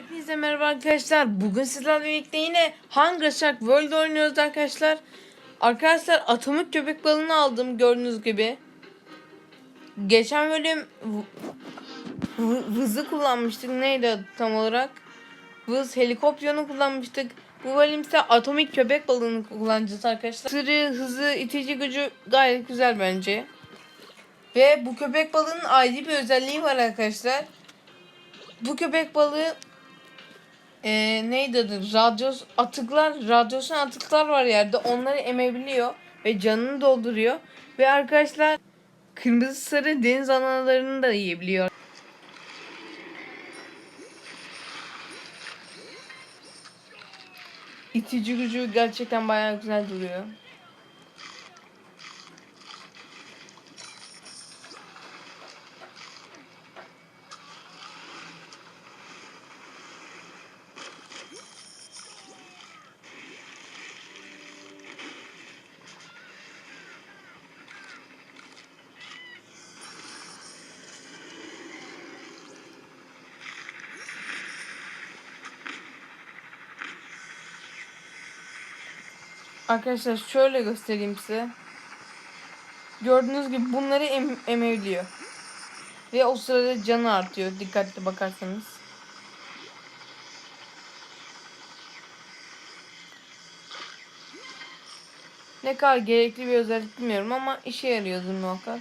Hepinize merhaba arkadaşlar. Bugün sizlerle birlikte yine Hunger Shark World oynuyoruz arkadaşlar. Arkadaşlar atomik köpek balığını aldım gördüğünüz gibi. Geçen bölüm vızı kullanmıştık. Neydi tam olarak? Vız helikopteronu kullanmıştık. Bu bölüm ise atomik köpek balığını kullanacağız arkadaşlar. Sırı, hızı, itici gücü gayet güzel bence. Ve bu köpek balığının ayrı bir özelliği var arkadaşlar. Bu köpek balığı e, neydi adı? Radyos atıklar, radyasyon atıklar var yerde. Onları emebiliyor ve canını dolduruyor. Ve arkadaşlar kırmızı sarı deniz analarını da yiyebiliyor. İtici gücü gerçekten bayağı güzel duruyor. Arkadaşlar şöyle göstereyim size. Gördüğünüz gibi bunları em emebiliyor. Ve o sırada canı artıyor dikkatli bakarsanız. Ne kadar gerekli bir özellik bilmiyorum ama işe yarıyordur muhakkak.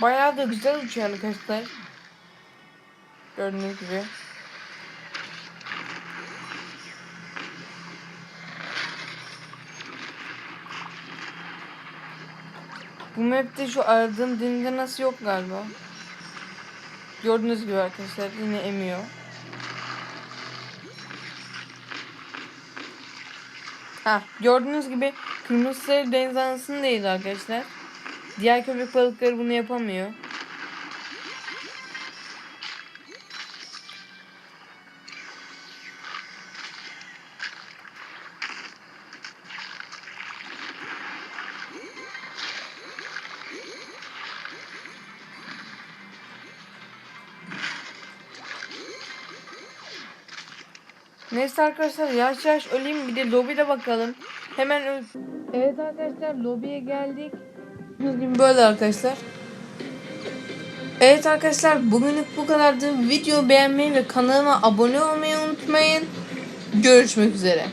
Bayağı da güzel uçuyor arkadaşlar. Gördüğünüz gibi. Bu map'te şu aradığım denizde nasıl yok galiba. Gördüğünüz gibi arkadaşlar yine emiyor. Ha gördüğünüz gibi kırmızı sarı deniz anasını değil arkadaşlar. Diğer köpek balıkları bunu yapamıyor. Neyse arkadaşlar yavaş yavaş öleyim bir de lobide bakalım. Hemen öl- Evet arkadaşlar lobiye geldik. Gördüğünüz gibi böyle arkadaşlar. Evet arkadaşlar bugünlük bu kadardı. Videoyu beğenmeyi ve kanalıma abone olmayı unutmayın. Görüşmek üzere.